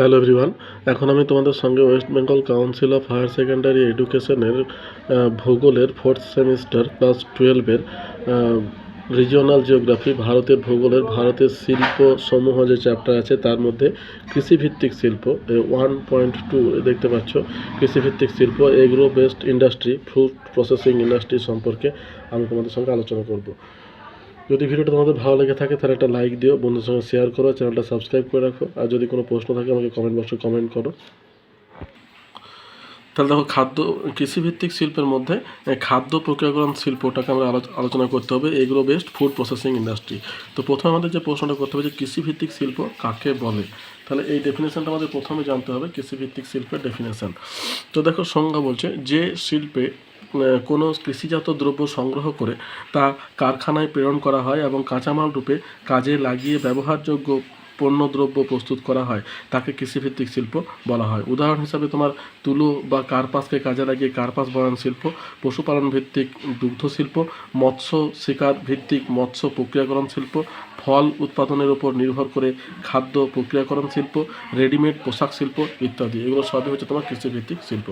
Hello everyone, এখন আমি তোমাদের সঙ্গে West Bengal council of higher secondary এডুকেশনের ভূগোলের ফোর্থ সেমিস্টার ক্লাস টুয়েলভের রিজিওনাল জিওগ্রাফি ভারতের ভূগোলের, ভারতের শিল্প সমূহ যে চ্যাপ্টার আছে তার মধ্যে কৃষিভিত্তিক শিল্প ওয়ান পয়েন্ট টু দেখতে পাচ্ছ, কৃষিভিত্তিক শিল্প agro based industry fruit processing industry সম্পর্কে আমি তোমাদের সঙ্গে আলোচনা করব। যদি ভিডিওটা তোমাদের ভালো লেগে থাকে, তাহলে একটা লাইক দিও বন্ধুর সঙ্গে শেয়ার করো চ্যানেলটা সাবস্ক্রাইব করে রাখো, আর যদি কোনো প্রশ্ন থাকে, আমাকে কমেন্ট বক্সে কমেন্ট করো। তাহলে দেখো, খাদ্য, কৃষিভিত্তিক শিল্পের মধ্যে খাদ্য প্রক্রিয়াকরণ শিল্পটাকে আমরা আলোচনা করতে হবে, এগুলো বেস্ট ফুড প্রসেসিং ইন্ডাস্ট্রি তো প্রথমে আমাদের যে প্রশ্নটা করতে হবে যে, কৃষিভিত্তিক শিল্প কাকে বলে? তাহলে এই ডেফিনেশনটা আমাদের প্রথমে জানতে হবে, কৃষিভিত্তিক শিল্পের ডেফিনেশন তো দেখো, সংজ্ঞা বলছে যে শিল্পে কোনো কৃষিজাত দ্রব্য সংগ্রহ করে তা কারখানায় প্রেরণ করা হয় এবং কাঁচামাল রূপে কাজে লাগিয়ে ব্যবহারযোগ্য পণ্যদ্রব্য প্রস্তুত করা হয়। তাকে কৃষিভিত্তিক শিল্প বলা হয়। উদাহরণ হিসাবে তোমার তুলো বা কার্পাসকে কাজে লাগিয়ে কার্পাস বয়ন শিল্প পশুপালন ভিত্তিক দুগ্ধ শিল্প মৎস্য শিকার ভিত্তিক মৎস্য প্রক্রিয়াকরণ শিল্প ফল উৎপাদনের উপর নির্ভর করে খাদ্য প্রক্রিয়াকরণ শিল্প রেডিমেড পোশাক শিল্প ইত্যাদি। এগুলো সবই হচ্ছে তোমার কৃষিভিত্তিক শিল্প।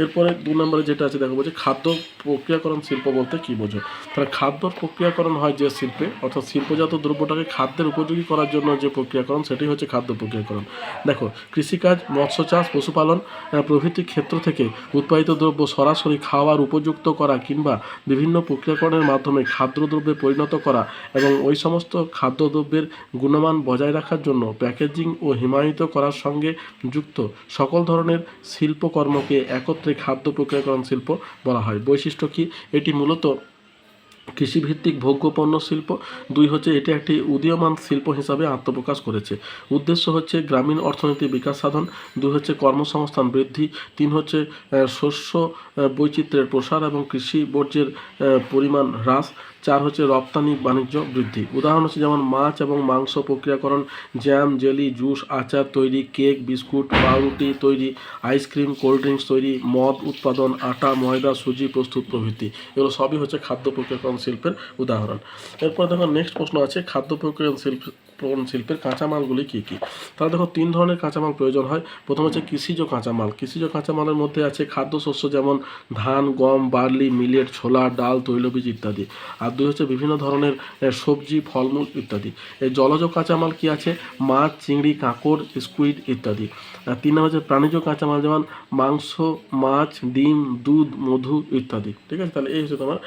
এরপরে দু নম্বরে যেটা আছে, দেখো বলছে খাদ্য প্রক্রিয়াকরণ শিল্প বলতে কী বোঝো? তাহলে খাদ্য প্রক্রিয়াকরণ হয় যে শিল্পে, অর্থাৎ শিল্পজাত দ্রব্যটাকে খাদ্যের উপযোগী করার জন্য যে প্রক্রিয়াকরণ, সেটি হচ্ছে খাদ্য প্রক্রিয়াকরণ। দেখো, কৃষিকাজ, মৎস্য চাষ, পশুপালন প্রভৃতি ক্ষেত্র থেকে উৎপাদিত দ্রব্য সরাসরি খাওয়ার উপযুক্ত করা কিংবা বিভিন্ন প্রক্রিয়াকরণের মাধ্যমে খাদ্যদ্রব্যে পরিণত করা এবং ওই সমস্ত খাদ্যদ্রব্যের গুণমান বজায় রাখার জন্য প্যাকেজিং ও হিমায়িত করার সঙ্গে যুক্ত সকল ধরনের শিল্পকর্মকে একত্রে খাদ্য প্রক্রিয়াকরণ শিল্প বলা হয়। বৈশিষ্ট্য কি? এটি মূলত কৃষিভিত্তিক ভোগ্যপণ্য শিল্প। দুই হচ্ছে এটি একটি উদীয়মান শিল্প হিসাবে আত্মপ্রকাশ করেছে। উদ্দেশ্য হচ্ছে গ্রামীণ অর্থনীতির বিকাশ সাধন। দুই হচ্ছে কর্মসংস্থান বৃদ্ধি। তিন হচ্ছে শস্য বৈচিত্র্যের প্রসার এবং কৃষি বর্জ্যের পরিমাণ হ্রাস। চার হচ্ছে রপ্তানি বাণিজ্য বৃদ্ধি। উদাহরণ হচ্ছে যেমন মাছ এবং মাংস প্রক্রিয়াকরণ জ্যাম জেলি জুস আচার তৈরি কেক বিস্কুট পাউরুটি তৈরি আইসক্রিম কোল্ড ড্রিঙ্কস তৈরি, মদ উৎপাদন, আটা, ময়দা, সুজি, প্রস্তুত প্রভৃতি। এগুলো সবই হচ্ছে খাদ্য প্রক্রিয়াকরণ শিল্পের উদাহরণ। এরপর দেখুন নেক্সট প্রশ্ন আছে, খাদ্য প্রক্রিয়াকরণ শিল্প প্রকরণ শিল্পের কাঁচামালগুলি কী কী? তাহলে দেখো, তিন ধরনের কাঁচামাল প্রয়োজন হয়। প্রথম হচ্ছে কৃষিজ কাঁচামাল। কৃষিজ কাঁচামালের মধ্যে আছে খাদ্যশস্য যেমন ধান, গম, বার্লি, মিলেট, ছোলা, ডাল, তৈলবীজ ইত্যাদি। আর দুই হচ্ছে বিভিন্ন ধরনের সবজি, ফলমূল ইত্যাদি। এই জলজ কাঁচামাল কি আছে? মাছ, চিংড়ি, কাঁকড়, স্কুইড ইত্যাদি। তিন নম্বর হচ্ছে প্রাণীজ কাঁচামাল যেমন মাংস, মাছ, ডিম, দুধ, মধু ইত্যাদি। ঠিক আছে? তাহলে এই হচ্ছে তোমার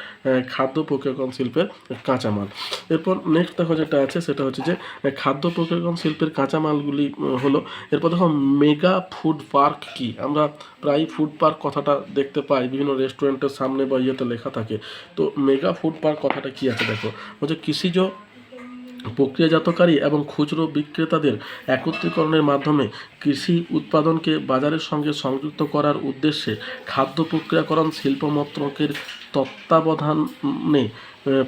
খাদ্য প্রক্রিয়াকরণ শিল্পের কাঁচামাল এরপর নেক্সট দেখো যেটা আছে, সেটা হচ্ছে যে খাদ্য প্রক্রিয়াকরণ শিল্পের কাঁচামালগুলি হলো, এরপর দেখো মেগা ফুড পার্ক কি? আমরা প্রায় ফুড পার্ক কথাটা দেখতে পাই, বিভিন্ন রেস্টুরেন্টের সামনে বা ইয়েতে লেখা থাকে। তো মেগা ফুড পার্ক কথাটা কি আছে দেখো? হচ্ছে কৃষিজ প্রক্রিয়াজাতকারী এবং খুচরো বিক্রেতাদের একত্রীকরণের মাধ্যমে কৃষি উৎপাদনকে বাজারের সঙ্গে সংযুক্ত করার উদ্দেশ্যে খাদ্য প্রক্রিয়াকরণ শিল্প মন্ত্রকের তত্ত্বাবধানে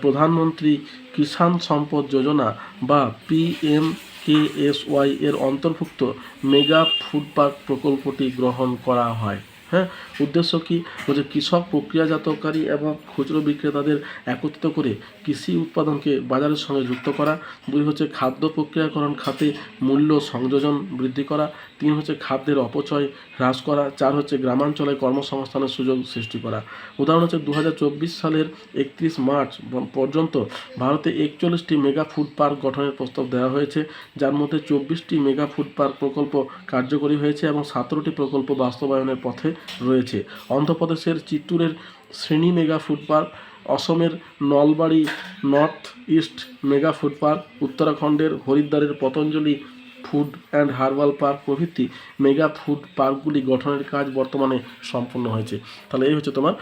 প্রধানমন্ত্রী কিষাণ সম্পদ যোজনা বা পিএম কেএসওয়াই এর অন্তর্ভুক্ত মেগা ফুড পার্ক প্রকল্পটি গ্রহণ করা হয়। হ্যাঁ উদ্দেশ্য কি? বলছে কৃষক প্রক্রিয়াজাতকারী এবং খুচরো বিক্রেতাদের একত্রিত করে কৃষি উৎপাদনকে বাজারের সঙ্গে যুক্ত করা। দুই হচ্ছে খাদ্য প্রক্রিয়াকরণ খাতে মূল্য সংযোজন বৃদ্ধি করা। তিন হচ্ছে খাদ্যের অপচয় হ্রাস করা, চার হচ্ছে গ্রামাঞ্চলে কর্মসংস্থানের সুযোগ সৃষ্টি করা। উদাহরণ হচ্ছে দু হাজার চব্বিশ সালের একত্রিশ মার্চ পর্যন্ত ভারতে একচল্লিশটি মেগা ফুড পার্ক গঠনের প্রস্তাব দেওয়া হয়েছে, যার মধ্যে চব্বিশটি মেগা ফুড পার্ক প্রকল্প কার্যকরী হয়েছে এবং সতেরোটি প্রকল্প বাস্তবায়নের পথে রয়েছে। অন্ধ্রপ্রদেশের চিত্তুরের শ্রেণি মেগা ফুড পার্ক, অসমের Nalbari north east mega food park, উত্তরাখণ্ডের হরিদ্বারের Patanjali food and herbal park প্রভৃতি মেগা ফুড পার্কগুলি গঠনের কাজ বর্তমানে সম্পন্ন হয়েছে। তাহলে এই হচ্ছে তোমার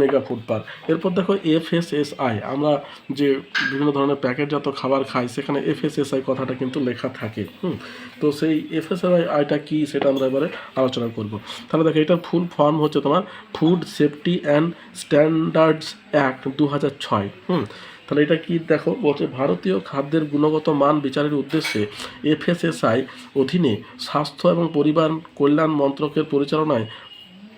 মেগা ফুড পার্ক এরপর দেখো এফএসএসআই আমরা যে বিভিন্ন ধরনের প্যাকেটজাত খাবার খাই, সেখানে এফএসএসআই কথাটা কিন্তু লেখা থাকে। হুম, তো সেই এফএসআই আইটা কী সেটা আমরা এবারে আলোচনা করব। তাহলে দেখো এটার ফুল ফর্ম হচ্ছে তোমার food safety and standards act দু হাজার ছয়। হুম তাহলে এটা কি দেখো? বলছে, ভারতীয় খাদ্যের গুণগত মান বিচারের উদ্দেশ্যে এফএসএসআই অধীনে স্বাস্থ্য এবং পরিবার কল্যাণ মন্ত্রকের পরিচালনায়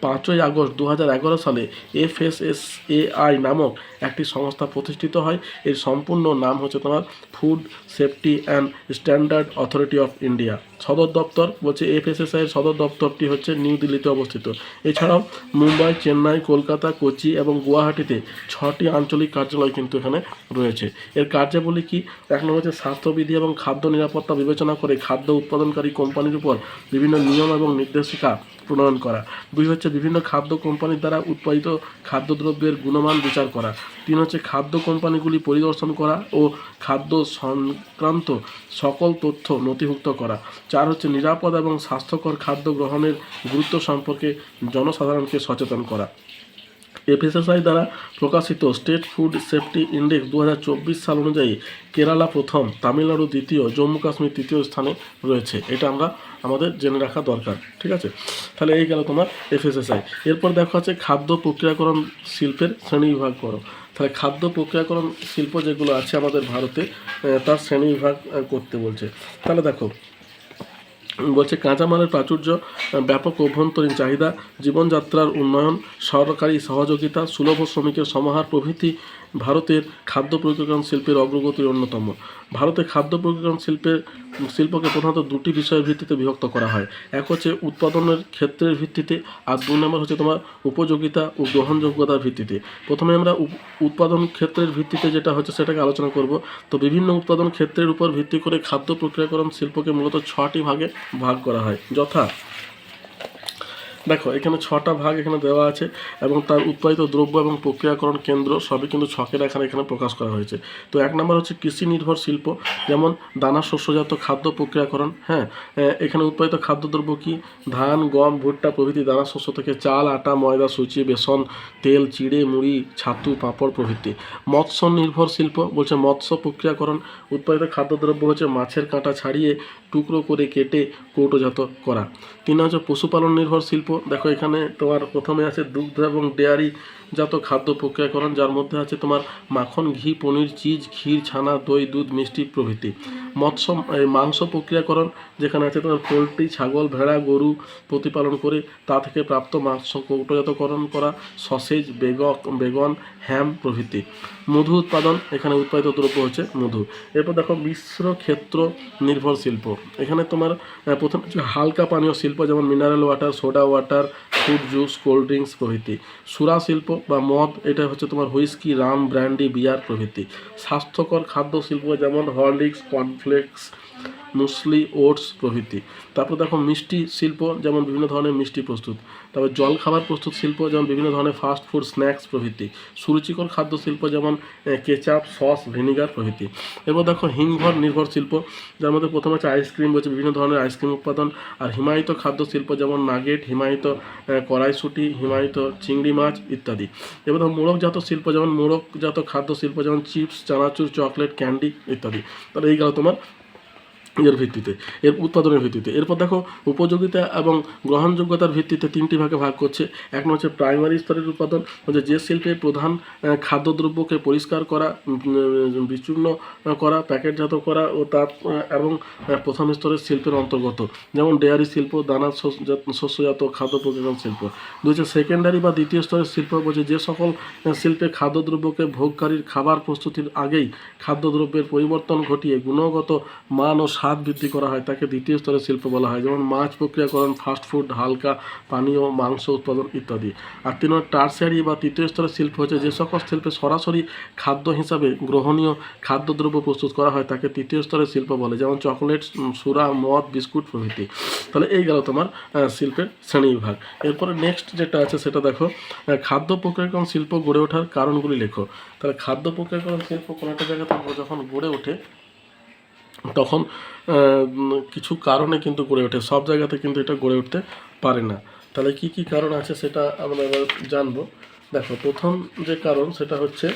পাঁচই আগস্ট দু হাজার এগারো সালে এফএসএসএআই নামক একটি সংস্থা প্রতিষ্ঠিত হয়। এর সম্পূর্ণ নাম হচ্ছে তোমার food safety and standard authority of India সদর দপ্তর বলছে এফএসএসআই এর সদর দপ্তরটি হচ্ছে নিউ দিল্লিতে অবস্থিত। এছাড়াও মুম্বাই, চেন্নাই, কলকাতা, কোচি এবং গুয়াহাটিতে ছটি আঞ্চলিক কার্যালয় কিন্তু এখানে রয়েছে। এর কার্যাবলী কি? এক নম্বর হচ্ছে স্বাস্থ্যবিধি এবং খাদ্য নিরাপত্তা বিবেচনা করে খাদ্য উৎপাদনকারী কোম্পানির উপর বিভিন্ন নিয়ম এবং নির্দেশিকা প্রণয়ন করা। দুই হচ্ছে বিভিন্ন খাদ্য কোম্পানির দ্বারা উৎপাদিত খাদ্যদ্রব্যের গুণমান বিচার করা। তিন হচ্ছে খাদ্য কোম্পানিগুলি পরিদর্শন করা ও খাদ্য সংক্রান্ত সকল তথ্য নথিভুক্ত করা। চার হচ্ছে নিরাপদ এবং স্বাস্থ্যকর খাদ্য গ্রহণের গুরুত্ব সম্পর্কে জনসাধারণকে সচেতন করা। এফএসএসআই দ্বারা প্রকাশিত স্টেট ফুড সেফটি ইন্ডেক্স দু হাজার চব্বিশ সাল অনুযায়ী কেরালা প্রথম, তামিলনাড়ু দ্বিতীয়, জম্মু কাশ্মীর তৃতীয় স্থানে রয়েছে। এটা আমরা আমাদের জেনে রাখা দরকার, ঠিক আছে? তাহলে এই গেল তোমার এফএসএসআই। এরপর দেখা হচ্ছে খাদ্য প্রক্রিয়াকরণ শিল্পের শ্রেণীবিভাগ করো। তাহলে খাদ্য প্রক্রিয়াকরণ শিল্প যেগুলো আছে আমাদের ভারতে তার শ্রেণীবিভাগ বিভাগ করতে বলছে। তাহলে দেখো, বলছে কাঁচামালের প্রাচুর্য ব্যাপক অভ্যন্তরীণ চাহিদা, জীবনযাত্রার উন্নয়ন, সরকারি সহযোগিতা, সুলভ শ্রমিকের সমাহার প্রভৃতি ভারতের খাদ্য প্রক্রিয়াকরণ শিল্পের অগ্রগতির অন্যতম। ভারতে খাদ্য প্রক্রিয়াকরণ শিল্পের শিল্পকে প্রধানত দুটি বিষয়ের ভিত্তিতে বিভক্ত করা হয়। এক হচ্ছে উৎপাদনের ক্ষেত্রের ভিত্তিতে আর দুই নম্বর হচ্ছে তোমার উপযোগিতা ও গ্রহণযোগ্যতার ভিত্তিতে। প্রথমে আমরা উৎপাদন ক্ষেত্রের ভিত্তিতে যেটা হচ্ছে সেটাকে আলোচনা করব। তো বিভিন্ন উৎপাদন ক্ষেত্রের উপর ভিত্তি করে খাদ্য প্রক্রিয়াকরণ শিল্পকে মূলত ছটি ভাগে ভাগ করা হয়। যথা দেখো, এখানে ছটা ভাগ এখানে দেওয়া আছে এবং তার উৎপাদিত দ্রব্য এবং প্রক্রিয়াকরণ কেন্দ্র সবই কিন্তু ছকের এখানে এখানে প্রকাশ করা হয়েছে। তো এক নম্বর হচ্ছে কৃষি নির্ভর শিল্প, যেমন দানা, শস্যজাত খাদ্য প্রক্রিয়াকরণ হ্যাঁ? এখানে উৎপাদিত খাদ্যদ্রব্য কি? ধান, গম, ভুট্টা প্রভৃতি দানা, শস্য থেকে চাল, আটা, ময়দা, সুচি, বেসন, তেল, চিড়ে, মুড়ি, ছাতু, পাঁপড় প্রভৃতি। মৎস্য নির্ভর শিল্প বলছে মৎস্য প্রক্রিয়াকরণ, উৎপাদিত খাদ্যদ্রব্য হচ্ছে মাছের কাঁটা ছাড়িয়ে টুকরো করে কেটে কৌটোজাত করা। তিন হচ্ছে পশুপালন নির্ভর শিল্প দেখো এখানে তোমার প্রথমে আছে দুগ্ধ এবং ডেয়ারি জাত খাদ্য প্রক্রিয়াকরণ, যার মধ্যে আছে তোমার মাখন, ঘি, পনির, চিজ, ক্ষীর, ছানা, দই, দুধ, মিষ্টি প্রভৃতি। মৎস্য মাংস প্রক্রিয়াকরণ, যেখানে আছে তোমার পোলট্রি, ছাগল, ভেড়া, গরু প্রতিপালন করে তা থেকে প্রাপ্ত মাংস কৌটোজাতকরণ করা, সসেজ, বেগক, বেগন, হ্যাম প্রভৃতি। মধু উৎপাদন, এখানে উৎপাদিত দ্রব্য হচ্ছে মধু। এরপর দেখো মিশ্র ক্ষেত্র নির্ভর শিল্প। এখানে তোমার প্রথম হচ্ছে হালকা পানীয় শিল্প, যেমন mineral water soda water fruit juice cold drinks প্রভৃতি। সুরা শিল্প বা মদ, এটা হচ্ছে তোমার হুইস্কি রাম ব্র্যান্ডি বিয়ার প্রভৃতি। স্বাস্থ্যকর খাদ্য শিল্প, যেমন হরলিক্স কর্নফ্লেক্স মুসলি ওটস প্রভৃতি। তারপর দেখো মিষ্টি শিল্প যেমন বিভিন্ন ধরনের মিষ্টি প্রস্তুত। তারপর জল খাবার প্রস্তুত শিল্প যেমন বিভিন্ন ধরনের ফাস্ট ফুড স্ন্যাক্স প্রভৃতি। সুরুচিকর খাদ্য শিল্প যেমন কেচাপ সস ভিনিগার প্রভৃতি। এরপর দেখো হিমঘর নির্ভর শিল্প, যার মধ্যে প্রথমে হচ্ছে আইসক্রিম রয়েছে বিভিন্ন ধরনের আইসক্রিম উৎপাদন। আর হিমায়িত খাদ্য শিল্প যেমন নাগেট, হিমায়িত কড়াইশুঁটি, হিমায়িত চিংড়ি মাছ ইত্যাদি। এবার ধরো মোড়কজাত শিল্প যেমন মোড়কজাত খাদ্য শিল্প যেমন চিপস চানাচুর চকলেট ক্যান্ডি ইত্যাদি। তাহলে এই গেল তোমার এর ভিত্তিতে, এর উৎপাদনের ভিত্তিতে। এরপর দেখো, উপযোগিতা এবং গ্রহণযোগ্যতার ভিত্তিতে তিনটি ভাগে ভাগ করছে। এক হচ্ছে প্রাইমারি স্তরের উৎপাদন, হচ্ছে যে শিল্পে প্রধান খাদ্যদ্রব্যকে পরিষ্কার করা বিচূর্ণ করা, প্যাকেটজাত করা ও তার এবং প্রথম স্তরের শিল্পের অন্তর্গত। যেমন ডেয়ারি শিল্প, দানা শস্যজাত খাদ্য প্রক্রিয়াকরণ শিল্প। দুই হচ্ছে সেকেন্ডারি বা দ্বিতীয় স্তরের শিল্প বলছে যে সকল শিল্পে খাদ্যদ্রব্যকে ভোগকারীর খাবার প্রস্তুতির আগেই খাদ্যদ্রব্যের পরিবর্তন ঘটিয়ে গুণগত মান ও স্বাদ বৃদ্ধি করা হয়, তাকে দ্বিতীয় স্তরের শিল্প বলা হয়, যেমন মাছ প্রক্রিয়াকরণ ফাস্টফুড হালকা পানীয়, মাংস উৎপাদন ইত্যাদি। আর তিন টার্সিয়ারি বা তৃতীয় স্তরের শিল্প হচ্ছে যে সকল শিল্পে সরাসরি খাদ্য হিসাবে গ্রহণীয় খাদ্যদ্রব্য প্রস্তুত করা হয়, তাকে তৃতীয় স্তরের শিল্প বলে, যেমন চকোলেট সুরা, মদ, বিস্কুট প্রভৃতি। তাহলে এই গেল তোমার শিল্পের শ্রেণীবিভাগ এরপরে নেক্সট যেটা আছে, সেটা দেখো খাদ্য প্রক্রিয়াকরণ শিল্প গড়ে ওঠার কারণগুলি লেখো। তাহলে খাদ্য প্রক্রিয়াকরণ শিল্প কোনো একটা জায়গাতে যখন গড়ে ওঠে, তখন কিছু কারণে কিন্তু গড়ে ওঠে। সব জায়গাতে কিন্তু এটা গড়ে উঠতে পারে না। তাহলে কি কি কারণ আছে সেটা আমরা এবার জানব। দেখো, প্রথম যে কারণ সেটা হচ্ছে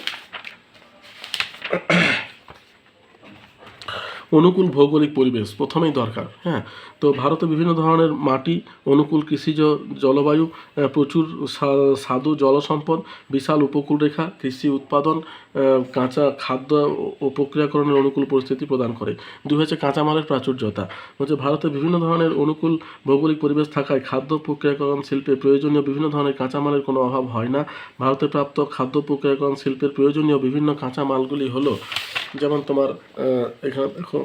অনুকূল ভৌগোলিক পরিবেশ প্রথমেই দরকার হ্যাঁ? তো ভারতে বিভিন্ন ধরনের মাটি, অনুকূল কৃষিজ জলবায়ু প্রচুর সা- স্বাদু জলসম্পদ, বিশাল উপকূলরেখা, কৃষি উৎপাদন কাঁচা খাদ্য ও প্রক্রিয়াকরণের অনুকূল পরিস্থিতি প্রদান করে। দুই হচ্ছে কাঁচামালের প্রাচুর্যতা। হচ্ছে ভারতে বিভিন্ন ধরনের অনুকূল ভৌগোলিক পরিবেশ থাকায় খাদ্য প্রক্রিয়াকরণ শিল্পে প্রয়োজনীয় বিভিন্ন ধরনের কাঁচামালের কোনো অভাব হয় না। ভারতে প্রাপ্ত খাদ্য প্রক্রিয়াকরণ শিল্পের প্রয়োজনীয় বিভিন্ন কাঁচামালগুলি হলো, যেমন তোমার এখানে দেখো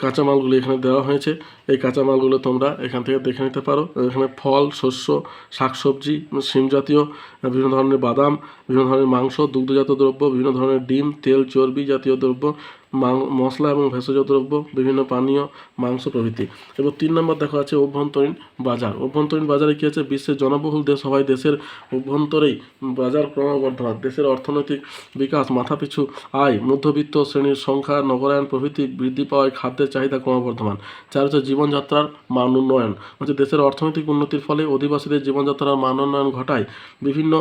কাঁচামালগুলি এখানে দেওয়া হয়েছে। এই কাঁচামালগুলো তোমরা এখান থেকে দেখে নিতে পারো। এখানে ফল, শস্য, শাকসবজি, শিম জাতীয়, বিভিন্ন ধরনের বাদাম, বিভিন্ন ধরনের মাংস, দুগ্ধজাত দ্রব্য, বিভিন্ন ধরনের ডিম, তেল, চর্বি জাতীয় দ্রব্য মশলা এবং ভেষজ দ্রব্য, বিভিন্ন পানীয়, মাংস প্রভৃতি। এবং তিন নম্বর দেখা আছে অভ্যন্তরীণ বাজার। অভ্যন্তরীণ বাজারে কী আছে? বিশ্বের জনবহুল দেশ হওয়ায় দেশের অভ্যন্তরেই বাজার ক্রমবর্ধমান। দেশের অর্থনৈতিক বিকাশ, মাথাপিছু আয়, মধ্যবিত্ত শ্রেণির সংখ্যা, নগরায়ন প্রভৃতি বৃদ্ধি পাওয়ায় খাদ্যের চাহিদা ক্রমবর্ধমান। চার হচ্ছে জীবনযাত্রার মান উন্নয়ন। হচ্ছে দেশের অর্থনৈতিক উন্নতির ফলে অধিবাসীদের জীবনযাত্রার মান উন্নয়ন ঘটায়। বিভিন্ন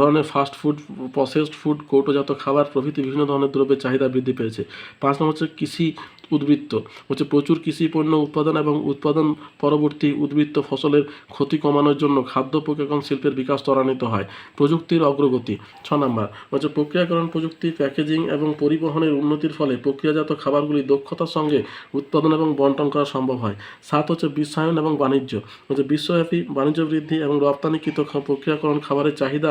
ধরনের ফাস্ট ফুড প্রসেসড ফুড কৌটোজাত খাবার প্রভৃতি বিভিন্ন ধরনের দ্রব্যের চাহিদা বৃদ্ধি পেয়েছে। পাঁচ নম্বর হচ্ছে কৃষি উদ্বৃত্ত। হচ্ছে প্রচুর কৃষি পণ্য উৎপাদন এবং উৎপাদন পরবর্তী উদ্বৃত্ত ফসলের ক্ষতি কমানোর জন্য খাদ্য প্রক্রিয়াকরণ শিল্পের বিকাশ ত্বরান্বিত হয়। প্রযুক্তির অগ্রগতি। ছ নম্বর, হচ্ছে প্রক্রিয়াকরণ প্রযুক্তি, প্যাকেজিং এবং পরিবহনের উন্নতির ফলে প্রক্রিয়াজাত খাবারগুলি দক্ষতার সঙ্গে উৎপাদন এবং বন্টন করা সম্ভব হয়। সাত, হচ্ছে বিশ্বায়ন এবং বাণিজ্য। হচ্ছে বিশ্বব্যাপী বাণিজ্য বৃদ্ধি এবং রপ্তানিকৃত প্রক্রিয়াকরণ খাবারের চাহিদা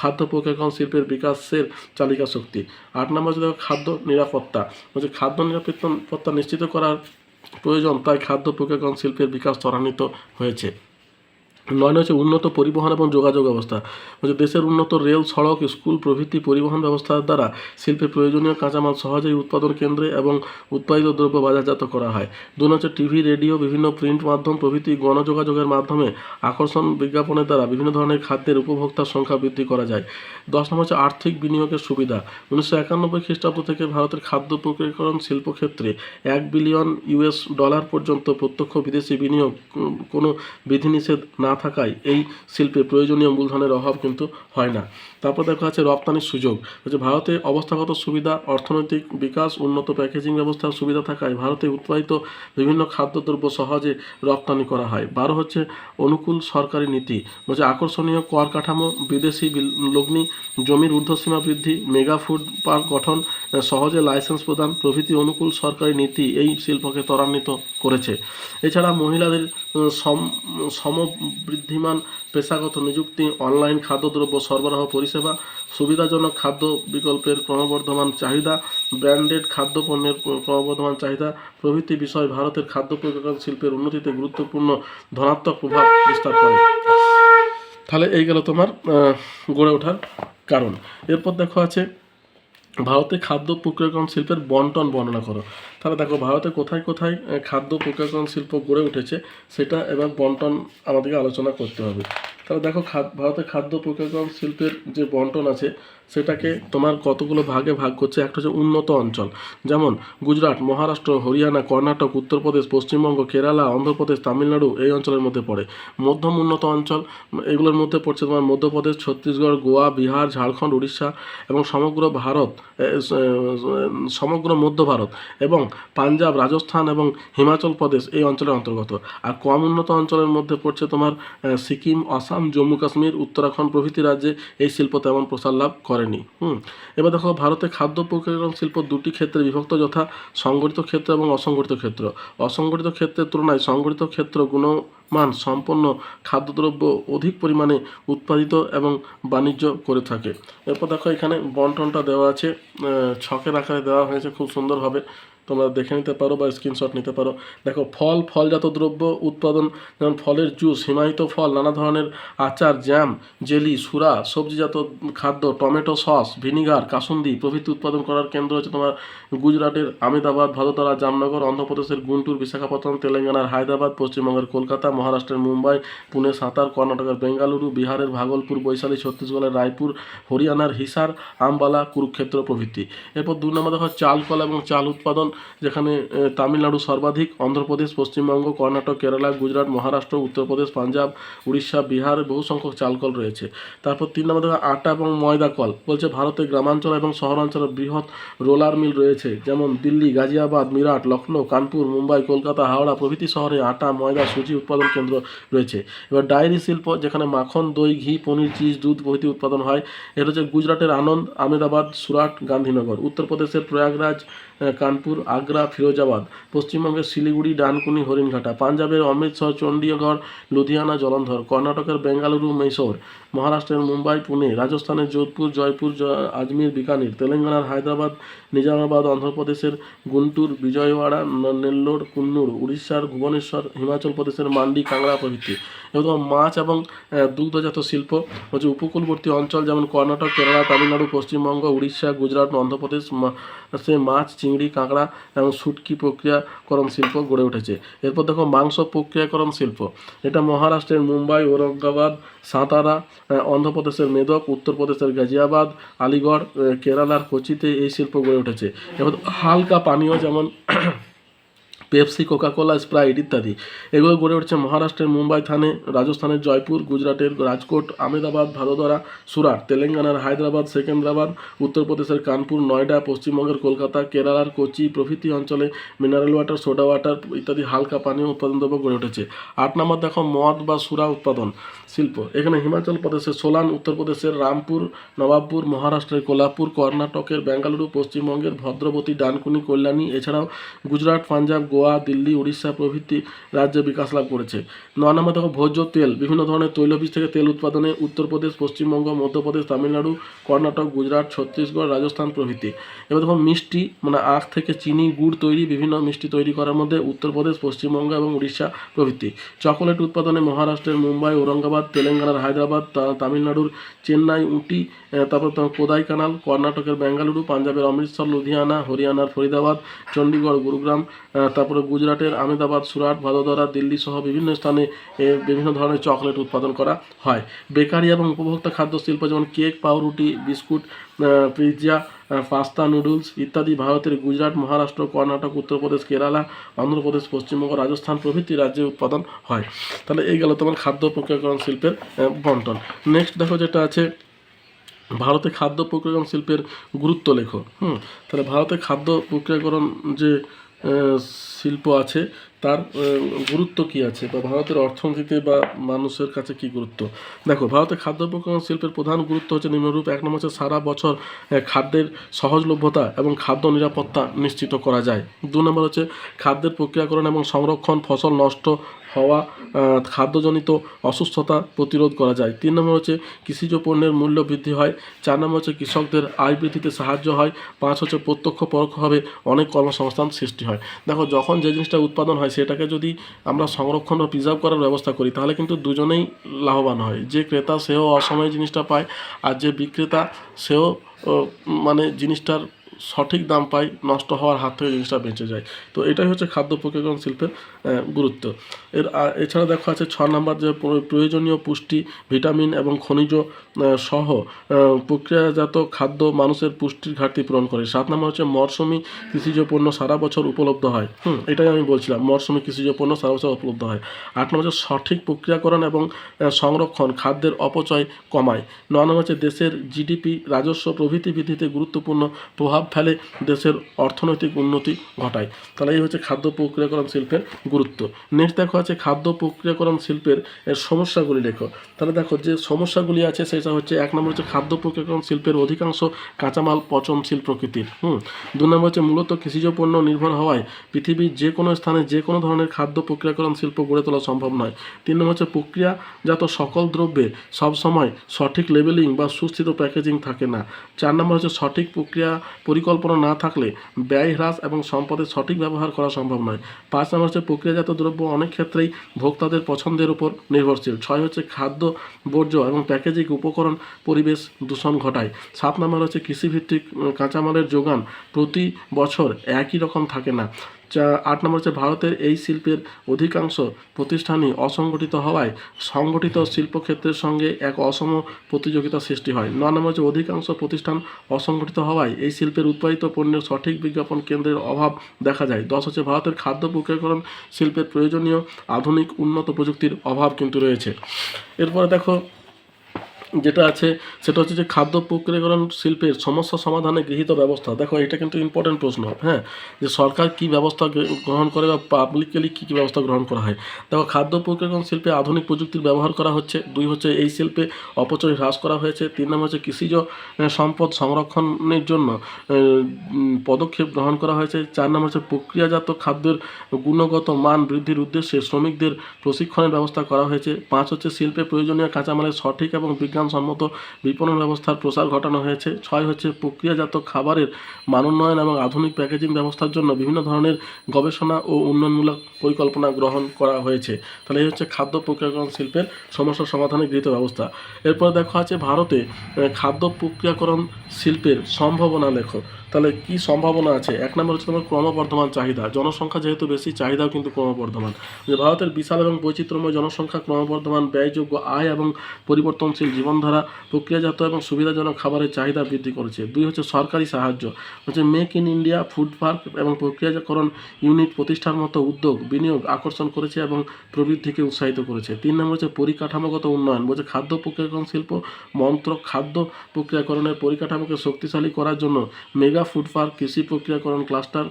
খাদ্য প্রক্রিয়াকরণ শিল্পের বিকাশের চালিকা শক্তি? আট নম্বর হচ্ছে খাদ্য নিরাপত্তা। হচ্ছে খাদ্য নিরাপত্তা নিশ্চিত করার প্রয়োজন, তাই খাদ্য প্রক্রিয়াকরণ শিল্পের বিকাশ ত্বরান্বিত হয়েছে। নয় হচ্ছে উন্নত পরিবহন এবং যোগাযোগ ব্যবস্থা। হচ্ছে দেশের উন্নত রেল, সড়ক, স্কুল প্রভৃতি পরিবহন ব্যবস্থার দ্বারা শিল্পের প্রয়োজনীয় কাঁচামাল সহজেই উৎপাদন কেন্দ্রে এবং উৎপাদিত দ্রব্য বাজারজাত করা হয়। দু হচ্ছে টিভি, রেডিও, বিভিন্ন প্রিন্ট মাধ্যম প্রভৃতি গণযোগাযোগের মাধ্যমে আকর্ষণ বিজ্ঞাপনের দ্বারা বিভিন্ন ধরনের খাদ্যের উপভোক্তার সংখ্যা বৃদ্ধি করা যায়। দশ নম্বর হচ্ছে আর্থিক বিনিয়োগের সুবিধা। উনিশশো একানব্বই খ্রিস্টাব্দ থেকে ভারতের খাদ্য প্রক্রিয়াকরণ শিল্পক্ষেত্রে এক বিলিয়ন ইউএস ডলার পর্যন্ত প্রত্যক্ষ বিদেশি বিনিয়োগ, কোনো বিধিনিষেধ না থাকায় এই শিল্পে প্রয়োজনীয় মূলধনের অভাব কিন্তু হয় না। তারপর দেখা যাচ্ছে রপ্তানির সুযোগ। হচ্ছে ভারতে অবস্থাগত সুবিধা, অর্থনৈতিক বিকাশ, উন্নত প্যাকেজিং ব্যবস্থার সুবিধা থাকায় ভারতে উৎপাদিত বিভিন্ন খাদ্যদ্রব্য সহজে রপ্তানি করা হয়। বারো হচ্ছে অনুকূল সরকারি নীতি। হচ্ছে আকর্ষণীয় কর কাঠামো, বিদেশি লগ্নি, জমির ঊর্ধ্বসীমা বৃদ্ধি, মেগা ফুড পার্ক গঠন সহজে লাইসেন্স প্রদান, প্রভৃতি অনুকূল সরকারি নীতি এই শিল্পকে ত্বরান্বিত করেছে। এছাড়া মহিলাদের সম সম সমবৃদ্ধিমান পেশাগত নিযুক্তি, অনলাইন খাদ্যদ্রব্য সরবরাহ পরিষেবা, সুবিধাজনক খাদ্য বিকল্পের ক্রমবর্ধমান চাহিদা, ব্র্যান্ডেড খাদ্য পণ্যের ক্রমবর্ধমান চাহিদা, প্রভৃতি বিষয় ভারতের খাদ্য প্রক্রিয়াকরণ শিল্পের উন্নতিতে গুরুত্বপূর্ণ ধনাত্মক প্রভাব বিস্তার করে। তাহলে এই গেল তোমার গড়ে ওঠার কারণ। এরপর দেখো আছে, ভারতে খাদ্য প্রক্রিয়াকরণ শিল্পের বন্টন বর্ণনা করো। তাহলে দেখো ভারতে কোথায় কোথায় খাদ্য প্রক্রিয়াকরণ শিল্প গড়ে উঠেছে, সেটা এবার বন্টন আমাদেরকে আলোচনা করতে হবে। তাহলে দেখো খাদ- ভারতে খাদ্য প্রক্রিয়াকরণ শিল্পের যে বন্টন আছে, সেটাকে তোমার কতগুলো ভাগে ভাগ করছে? একটা হচ্ছে উন্নত অঞ্চল। যেমন গুজরাট, মহারাষ্ট্র, হরিয়ানা, কর্ণাটক, উত্তরপ্রদেশ, পশ্চিমবঙ্গ, কেরালা, অন্ধ্রপ্রদেশ, তামিলনাড়ু এই অঞ্চলের মধ্যে পড়ে। মধ্যম উন্নত অঞ্চল, এগুলোর মধ্যে পড়ছে তোমার মধ্যপ্রদেশ, ছত্তিশগড়, গোয়া, বিহার, ঝাড়খণ্ড, উড়িষ্যা এবং সমগ্র ভারত সমগ্র মধ্য ভারত এবং পাঞ্জাব, রাজস্থান এবং হিমাচল প্রদেশ এই অঞ্চলের অন্তর্গত। আর কম উন্নত অঞ্চলের মধ্যে পড়ছে তোমার সিকিম, আসাম, জম্মু, কাশ্মীর, উত্তরাখণ্ড প্রভৃতি রাজ্যে এই শিল্প তেমন প্রসার লাভ করেনি। হুম, এবার দেখো ভারতে খাদ্য প্রক্রিয়াকরণ শিল্প দুটি ক্ষেত্রে বিভক্ত, যথা সংগঠিত ক্ষেত্র এবং অসংগঠিত ক্ষেত্র। অসংগঠিত ক্ষেত্রের তুলনায় সংগঠিত ক্ষেত্র গুণমান সম্পন্ন খাদ্যদ্রব্য অধিক পরিমাণে উৎপাদিত এবং বাণিজ্য করে থাকে। এরপর দেখো এখানে বন্টনটা দেওয়া আছে। ছকের আকারে দেওয়া হয়েছে, খুব সুন্দরভাবে। তোমরা দেখে নিতে পারো বা স্ক্রিনশট নিতে পারো। দেখো, ফল, ফলজাত দ্রব্য উৎপাদন, যেমন ফলের জুস হিমায়িত ফল, নানা ধরনের আচার জ্যাম জেলি সুরা, সবজিজাত খাদ্য, টমেটো সস, ভিনিগার, কাসুন্দি প্রভৃতি উৎপাদন করার কেন্দ্র হচ্ছে তোমার গুজরাটের আমেদাবাদ ভাদোদরা জামনগর, অন্ধ্রপ্রদেশের গুন্টুর, বিশাখাপত্তনম, তেলেঙ্গানার হায়দ্রাবাদ, পশ্চিমবঙ্গের কলকাতা মহারাষ্ট্রের মুম্বাই, পুনে, সাঁতার, কর্ণাটকের বেঙ্গালুরু, বিহারের ভাগলপুর, বৈশালী, ছত্তিশগড়ের রায়পুর, হরিয়ানার হিসার, আম্বালা, কুরুক্ষেত্র প্রভৃতি। এরপর দু নম্বর দেখো চাল কল এবং চাল উৎপাদন, যেখানে তামিলনাড়ু সর্বাধিক, অন্ধ্রপ্রদেশ, পশ্চিমবঙ্গ, কর্ণাটক, কেরালা, গুজরাট, মহারাষ্ট্র, উত্তরপ্রদেশ, পাঞ্জাব, উড়িষ্যা, বিহার, বহু সংখ্যক চাল কল রয়েছে। তারপর তিন নম্বর দেখো, আটা এবং ময়দা কল। বলছে ভারতের গ্রামাঞ্চল এবং শহরাঞ্চলের বৃহৎ রোলার মিল রয়েছে, যেমন দিল্লি, গাজিয়াবাদ, মিরাট, লখনৌ, কানপুর, মুম্বাই, কলকাতা, হাওড়া প্রভৃতি শহরে আটা, ময়দা, সুজি উৎপাদন কেন্দ্র রয়েছে। এবার ডায়েরি শিল্প, যেখানে মাখন, দই, ঘি, পনির, চিজ, দুধ প্রভৃতি উৎপাদন হয় এটা হচ্ছে গুজরাটের আনন্দ আমেদাবাদ সুরাট, গান্ধীনগর। উত্তরপ্রদেশের প্রয়াগরাজ কানপুর, আগ্রা, ফিরোজাবাদ। পশ্চিমবঙ্গের শিলিগুড়ি, ডানকুনি, হরিণঘাটা। পাঞ্জাবের অমৃতসর চণ্ডীগড়, লুধিয়ানা, জলন্ধর। কর্ণাটকের বেঙ্গালুরু মহীশূর মহারাষ্ট্রের মুম্বাই, পুনে। রাজস্থানের যোধপুর, জয়পুর আজমির, বিকানির। তেলেঙ্গানার হায়দ্রাবাদ, নিজামাবাদ, অন্ধ্রপ্রদেশের গুন্টুর, বিজয়ওয়াড়া নেল্লোর, কুন্নুর। উড়িষ্যার ভুবনেশ্বর, হিমাচল প্রদেশের মান্ডি কাংড়া প্রভৃতি। এবং মাছ এবং দুগ্ধজাত শিল্প হচ্ছে উপকূলবর্তী অঞ্চল যেমন কর্ণাটক, কেরালা, তামিলনাড়ু, পশ্চিমবঙ্গ, উড়িষ্যা, গুজরাট, অন্ধ্রপ্রদেশ। সে মাছ চিংড়ি, কাঁকড়া এবং শুটকি প্রক্রিয়াকরণ শিল্প গড়ে উঠেছে। এরপর দেখো মাংস প্রক্রিয়াকরণ শিল্প। এটা মহারাষ্ট্রের মুম্বাই, ঔরঙ্গাবাদ, সাঁতারা অন্ধ্রপ্রদেশের মেদক, উত্তরপ্রদেশের গাজিয়াবাদ, আলিগড় কেরালার কোচিতে এই শিল্প গড়ে উঠেছে। এবার হালকা পানীয় যেমন পেপসি, কোকাকোলা, স্প্রাইট ইত্যাদি। এগুলো গড়ে উঠছে মহারাষ্ট্রের মুম্বাই থানে, রাজস্থানের জয়পুর, গুজরাটের রাজকোট আমেদাবাদ ভাদোদরা সুরাট, তেলেঙ্গানার হায়দ্রাবাদ, সেকেন্দ্রাবাদ, উত্তরপ্রদেশের কানপুর, নয়ডা, পশ্চিমবঙ্গের কলকাতা, কেরালার কোচি, প্রভৃতি অঞ্চলে মিনারেল ওয়াটার সোডা ওয়াটার ইত্যাদি হালকা পানীয় উৎপাদন দ্রব্য গড়ে উঠেছে। আট নম্বর দেখো, মদ বা সুরা উৎপাদন, শিল্প। এখানে হিমাচল প্রদেশের সোলান, উত্তরপ্রদেশের রামপুর, নবাবপুর, মহারাষ্ট্রের কোলাপুর, কর্ণাটকের বেঙ্গালুরু, পশ্চিমবঙ্গের ভদ্রবতী, ডানকুনি, কল্যাণী, এছাড়াও গুজরাট, পাঞ্জাব গোয়া দিল্লি উড়িষ্যা প্রভৃতি রাজ্যে বিকাশ লাভ করেছে। নয় নম্বর দেখো ভোজ্য তেল। বিভিন্ন ধরনের তৈলবীজ থেকে তেল উৎপাদনে উত্তরপ্রদেশ পশ্চিমবঙ্গ মধ্যপ্রদেশ তামিলনাড়ু কর্ণাটক গুজরাট ছত্তিশগড় রাজস্থান প্রভৃতি। এবার দেখো মিষ্টি মানে আখ থেকে চিনি গুড় তৈরি বিভিন্ন মিষ্টি তৈরি করার মধ্যে উত্তরপ্রদেশ পশ্চিমবঙ্গ এবং উড়িষ্যা প্রভৃতি। চকোলেট উৎপাদনে মহারাষ্ট্রের মুম্বাই ঔরঙ্গাবাদ তেলেঙ্গানার হায়দ্রাবাদ তামিলনাড়ুর চেন্নাই উটি তারপর তোমার কোদাই কানাল কর্ণাটকের বেঙ্গালুরু পাঞ্জাবের অমৃতসর লুধিয়ানা হরিয়ানার ফরিদাবাদ চণ্ডীগড় গুরুগ্রাম আহ, তারপরে গুজরাটের আমেদাবাদ, সুরাট, ভাদোদরা, দিল্লি সহ বিভিন্ন স্থানে বিভিন্ন ধরনের চকলেট উৎপাদন করা হয়। বেকারি এবং উপভোক্তা খাদ্য শিল্প যেমন কেক, পাউরুটি, বিস্কুট পিৎজা পাস্তা, নুডলস ইত্যাদি ভারতের গুজরাট, মহারাষ্ট্র, কর্ণাটক, উত্তরপ্রদেশ, কেরালা, অন্ধ্রপ্রদেশ, পশ্চিমবঙ্গ, রাজস্থান প্রভৃতি রাজ্যে উৎপাদন হয়। তাহলে এই গেল তোমার খাদ্য প্রক্রিয়াকরণ শিল্পের বন্টন। নেক্সট দেখো যেটা আছে, ভারতে খাদ্য প্রক্রিয়াকরণ শিল্পের গুরুত্ব লেখো। হুম, তাহলে ভারতে খাদ্য প্রক্রিয়াকরণ যে শিল্প আছে, তার গুরুত্ব কি আছে? বা ভারতের অর্থনীতিতে বা মানুষের কাছে কি গুরুত্ব? দেখো ভারতের খাদ্য প্রকরণ শিল্পের প্রধান গুরুত্ব হচ্ছে নিম্নরূপ। এক নম্বর হচ্ছে সারা বছর খাদ্যের সহজলভ্যতা এবং খাদ্য নিরাপত্তা নিশ্চিত করা যায়। দু নম্বর হচ্ছে খাদ্যের প্রক্রিয়াকরণ এবং সংরক্ষণ, ফসল নষ্ট হওয়া খাদ্যজনিত অসুস্থতা প্রতিরোধ করা যায়। তিন নম্বর হচ্ছে কৃষিজ পণ্যের মূল্য বৃদ্ধি হয়। চার নম্বর হচ্ছে কৃষকদের আয় বৃদ্ধিতে সাহায্য হয়। পাঁচ হচ্ছে প্রত্যক্ষ পরোক্ষভাবে অনেক কর্মসংস্থান সৃষ্টি হয়। দেখো, যখন যে জিনিসটা উৎপাদন হয়, সেটাকে যদি আমরা সংরক্ষণ বা প্রিজার্ভ করার ব্যবস্থা করি, তাহলে কিন্তু দুজনেই লাভবান হয়। যে ক্রেতা সেও অসময়ে জিনিসটা পায়, আর যে বিক্রেতা সেও মানে জিনিসটার সঠিক দাম পাই, নষ্ট হওয়ার হাত থেকে জিনিসটা বেঁচে যায়। তো এটাই হচ্ছে খাদ্য প্রক্রিয়াকরণ শিল্পের গুরুত্ব। এর এছাড়া দেখা আছে ছ নম্বর যে প্রয়োজনীয় পুষ্টি, ভিটামিন এবং খনিজ সহ প্রক্রিয়াজাত খাদ্য মানুষের পুষ্টির ঘাটতি পূরণ করে। সাত নম্বর হচ্ছে মরশুমি কৃষিজ পণ্য সারা বছর উপলব্ধ হয়। হুম, এটাই আমি বলছিলাম, মরশুমি কৃষিজ পণ্য সারা বছর উপলব্ধ হয়। আট নম্বর হচ্ছে সঠিক প্রক্রিয়াকরণ এবং সংরক্ষণ, খাদ্যের অপচয় কমায়। নয় নম্বর হচ্ছে দেশের জিডিপি, রাজস্ব প্রভৃতি বৃদ্ধিতে গুরুত্বপূর্ণ প্রভাব ফেলে দেশের অর্থনৈতিক উন্নতি ঘটায়। তাহলে এই হচ্ছে খাদ্য প্রক্রিয়াকরণ শিল্পের গুরুত্ব। নেক্সট দেখো আছে খাদ্য প্রক্রিয়াকরণ শিল্পের, এর সমস্যাগুলি লেখো। তাহলে দেখো যে সমস্যাগুলি আছে সেটা হচ্ছে এক নম্বর হচ্ছে খাদ্য প্রক্রিয়াকরণ শিল্পের অধিকাংশ কাঁচামাল, পচনশীল প্রকৃতির। হুম, দু নম্বর হচ্ছে মূলত কৃষিজ পণ্য নির্ভর হওয়ায় পৃথিবীর যে কোনো স্থানে যে কোনো ধরনের খাদ্য প্রক্রিয়াকরণ শিল্প গড়ে তোলা সম্ভব নয়। তিন নম্বর হচ্ছে প্রক্রিয়াজাত সকল দ্রব্যে সবসময় সঠিক লেবেলিং বা সুস্থিত প্যাকেজিং থাকে না। চার নম্বর হচ্ছে সঠিক প্রক্রিয়া পরিকল্পনা না থাকলে ব্যয় হ্রাস এবং সম্পদের সঠিক ব্যবহার করা সম্ভব নয়। পাঁচ নম্বর হচ্ছে প্রক্রিয়াজাত দ্রব্য অনেক ক্ষেত্রেই ভোক্তাদের পছন্দের উপর নির্ভরশীল। ছয় হচ্ছে খাদ্য, বর্জ্য এবং প্যাকেজিং উপকরণ পরিবেশ দূষণ ঘটায়। সাত নম্বর হচ্ছে কৃষিভিত্তিক কাঁচামালের যোগান প্রতি বছর একই রকম থাকে না। চা আট নম্বর হচ্ছে ভারতের এই শিল্পের অধিকাংশ প্রতিষ্ঠানই অসংগঠিত হওয়ায় সংগঠিত শিল্পক্ষেত্রের সঙ্গে এক অসম প্রতিযোগিতা সৃষ্টি হয়। নয় নম্বর হচ্ছে অধিকাংশ প্রতিষ্ঠান অসংগঠিত হওয়ায় এই শিল্পের উৎপাদিত পণ্যের সঠিক বিজ্ঞাপন কেন্দ্রের অভাব দেখা যায়। দশ হচ্ছে ভারতের খাদ্য প্রক্রিয়াকরণ শিল্পের প্রয়োজনীয় আধুনিক উন্নত প্রযুক্তির অভাব কিন্তু রয়েছে। এরপরে দেখো যেটা আছে, সেটা হচ্ছে যে খাদ্য প্রক্রিয়াকরণ শিল্পের সমস্যা সমাধানে গৃহীত ব্যবস্থা। দেখো, এটা কিন্তু ইম্পর্টেন্ট প্রশ্ন হ্যাঁ? যে সরকার কি ব্যবস্থা গ্রহণ করে বা পাবলিকলি কী কী ব্যবস্থা গ্রহণ করা হয়? দেখো, খাদ্য প্রক্রিয়াকরণ শিল্পে আধুনিক প্রযুক্তির ব্যবহার করা হচ্ছে। দুই হচ্ছে, এই শিল্পে অপচয় হ্রাস করা হয়েছে। তিন নম্বর হচ্ছে, কৃষিজ সম্পদ সংরক্ষণের জন্য পদক্ষেপ গ্রহণ করা হয়েছে। চার নম্বর হচ্ছে, প্রক্রিয়াজাত খাদ্যের গুণগত মান বৃদ্ধির উদ্দেশ্যে শ্রমিকদের প্রশিক্ষণের ব্যবস্থা করা হয়েছে। পাঁচ হচ্ছে, শিল্পে প্রয়োজনীয় কাঁচামালের সঠিক এবং বিজ্ঞানসম্মত বিপণন ব্যবস্থার প্রসার ঘটানো হয়েছে। ছয় হচ্ছে প্রক্রিয়াজাত খাবারের মানোন্নয়ন এবং আধুনিক প্যাকেজিং ব্যবস্থার জন্য বিভিন্ন ধরনের গবেষণা ও উন্নয়নমূলক পরিকল্পনা গ্রহণ করা হয়েছে। তাহলে এই হচ্ছে খাদ্য প্রক্রিয়াকরণ শিল্পের সমস্যা সমাধানে গৃহীত ব্যবস্থা। এরপরে দেখা আছে ভারতে খাদ্য প্রক্রিয়াকরণ শিল্পের সম্ভাবনা লেখো তাহলে কি সম্ভাবনা আছে? এক নম্বর হচ্ছে তোমার ক্রমবর্ধমান চাহিদা। জনসংখ্যা যেহেতু বেশি, চাহিদাও কিন্তু ক্রমবর্ধমান। যে ভারতের বিশাল এবং বৈচিত্র্যময় জনসংখ্যা, ক্রমবর্ধমান ব্যয়যোগ্য আয় এবং পরিবর্তনশীল জীবনধারা, প্রক্রিয়াজাত এবং সুবিধাজনক খাবারের চাহিদা বৃদ্ধি করেছে। দুই হচ্ছে সরকারি সাহায্য। হচ্ছে make in India food park এবং প্রক্রিয়াজাকরণ ইউনিট প্রতিষ্ঠার মতো উদ্যোগ, বিনিয়োগ আকর্ষণ করেছে এবং প্রবৃদ্ধিকে উৎসাহিত করেছে। তিন নম্বর হচ্ছে পরিকাঠামোগত উন্নয়ন। বলছে খাদ্য প্রক্রিয়াকরণ শিল্প মন্ত্রক খাদ্য প্রক্রিয়াকরণের পরিকাঠামোকে শক্তিশালী করার জন্য মেগা ফুড পার্ক কৃষি প্রক্রিয়াকরণ ক্লাস্টার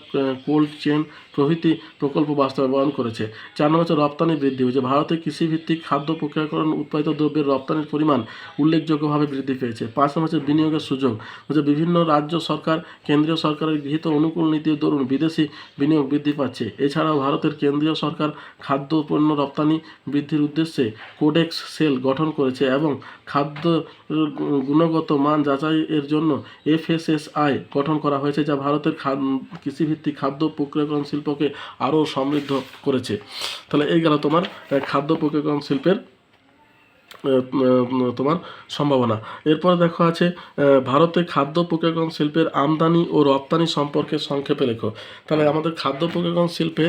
কোল্ড চেন প্রভৃতি প্রকল্প বাস্তবায়ন করেছে। চার নম্বর হচ্ছে রপ্তানি বৃদ্ধি। হয়েছে ভারতে কৃষিভিত্তিক খাদ্য প্রক্রিয়াকরণ উৎপাদিত দ্রব্যের রপ্তানির পরিমাণ উল্লেখযোগ্যভাবে বৃদ্ধি পেয়েছে। পাঁচ নম্বর হচ্ছে বিনিয়োগের সুযোগ। হচ্ছে বিভিন্ন রাজ্য সরকার, কেন্দ্রীয় সরকারের গৃহীত অনুকূল নীতির দরুন বিদেশি বিনিয়োগ বৃদ্ধি পাচ্ছে। এছাড়াও ভারতের কেন্দ্রীয় সরকার খাদ্য পণ্য রপ্তানি বৃদ্ধির উদ্দেশ্যে কোডেক্স সেল গঠন করেছে এবং খাদ্য গুণগত মান যাচাইয়ের জন্য এফএসএসআই গঠন করা হয়েছে, যা ভারতের কৃষিভিত্তিক খাদ্য প্রক্রিয়াকরণ শিল্পকে আরও সমৃদ্ধ করেছে। তাহলে এই গেল তোমার খাদ্য প্রক্রিয়াকরণ শিল্পের তোমার সম্ভাবনা। এরপরে দেখো আছে ভারতে খাদ্য প্রক্রিয়াকরণ শিল্পের আমদানি ও রপ্তানি সম্পর্কে সংক্ষেপে লেখো। তাহলে আমাদের খাদ্য প্রক্রিয়াকরণ শিল্পে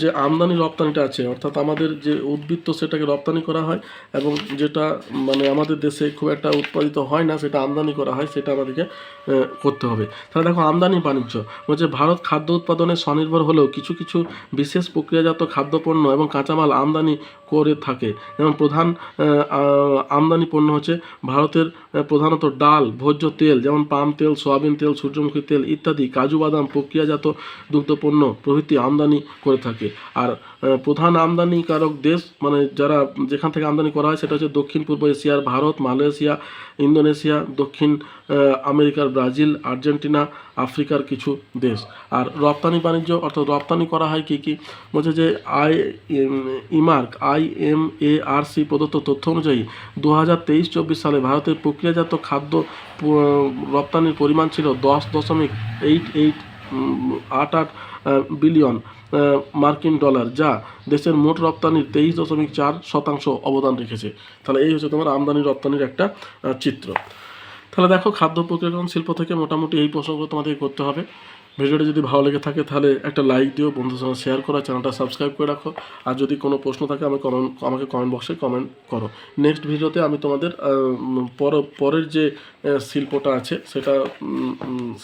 যে আমদানি রপ্তানিটা আছে, অর্থাৎ আমাদের যে উদ্বৃত্ত সেটাকে রপ্তানি করা হয় এবং যেটা মানে আমাদের দেশে খুব একটা উৎপাদিত হয় না, সেটা আমদানি করা হয়, সেটা আমাদেরকে করতে হবে। তাহলে দেখো, আমদানি বাণিজ্য। বলছে, ভারত খাদ্য উৎপাদনে স্বনির্ভর হলেও কিছু কিছু বিশেষ প্রক্রিয়াজাত খাদ্যপণ্য এবং কাঁচামাল আমদানি করে থাকে। যেমন প্রধান আমদানি পণ্য হচ্ছে ভারতের প্রধানত ডাল, ভোজ্য তেল, যেমন পাম তেল, সয়াবিন তেল, সূর্যমুখী তেল ইত্যাদি, কাজু বাদাম, প্রক্রিয়াজাত দুগ্ধপণ্য প্রভৃতি আমদানি করে থাকে। আর প্রধান আমদানিকারক দেশ মানে যারা যেখান থেকে আমদানি করা হয়, সেটা হচ্ছে দক্ষিণ পূর্ব এশিয়ার ভারত, মালয়েশিয়া ইন্দোনেশিয়া, দক্ষিণ আমেরিকার ব্রাজিল, আর্জেন্টিনা, আফ্রিকার কিছু দেশ। আর রপ্তানি বাণিজ্য, অর্থাৎ রপ্তানি করা হয় কী কী? বলছে যে I ইমার্ক I M A R C প্রদত্ত তথ্য অনুযায়ী দু হাজার তেইশ চব্বিশ সালে ভারতের প্রক্রিয়াজাত খাদ্য রপ্তানির পরিমাণ ছিল দশ দশমিক এইট এইট আট আট বিলিয়ন মার্কিন ডলার, যা দেশের মোট রপ্তানির তেইশ দশমিক চার শতাংশ অবদান রেখেছে। তাহলে এই হচ্ছে তোমার আমদানি রপ্তানির একটা চিত্র। তাহলে দেখো, খাদ্য প্রক্রিয়াকরণ শিল্প থেকে মোটামুটি এই প্রশ্নগুলো তোমাদেরকে করতে হবে। ভিডিওটা যদি ভালো লেগে থাকে, তাহলে একটা লাইক দিও বন্ধুর সঙ্গে শেয়ার করো চ্যানেলটা সাবস্ক্রাইব করে রাখো। আর যদি কোনো প্রশ্ন থাকে আমি কমেন্ট আমাকে কমেন্ট বক্সে কমেন্ট করো। নেক্সট ভিডিওতে আমি তোমাদের পর, পরের যে শিল্পটা আছে, সেটা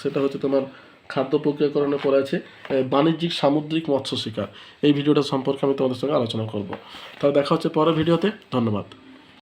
সেটা হচ্ছে তোমার খাদ্য প্রক্রিয়াকরণে পরে আছে বাণিজ্যিক সামুদ্রিক মৎস্য শিকার। এই ভিডিওটা সম্পর্কে আমি তোমাদের সঙ্গে আলোচনা করব। তাহলে দেখা হচ্ছে পরের ভিডিওতে। ধন্যবাদ।